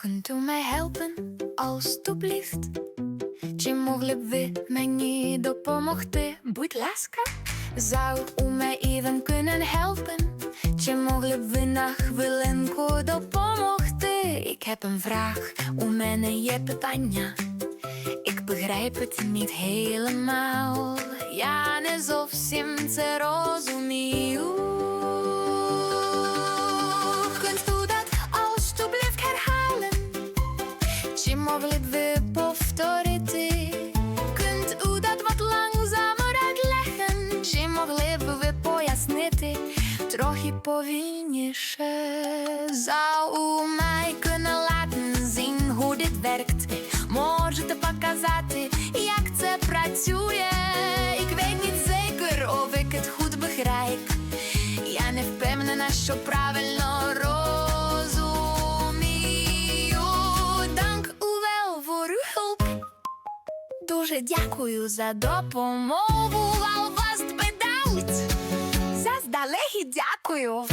Kunt u mij helpen, alstublieft? Чи могли б ви мені допомогти? Будь ласка, zou u mij even kunnen helpen? Чи могли б ви на хвилинку допомогти? Ik heb een vraag, у мене є питання. Ik begrijp het niet helemaal. Я не зовсім це Чи могли б ви повторити? U dat wat langzamer uitleggen? Чи могли б ви пояснити трохи повільніше? Mij kunnen laten zien hoe dit? Можете показати, як це працює? Zeker of ik het goed begrijp. Я не впевнена, що правильно Дуже дякую за допомогу. Alvast bedankt. Заздалегідь дякую.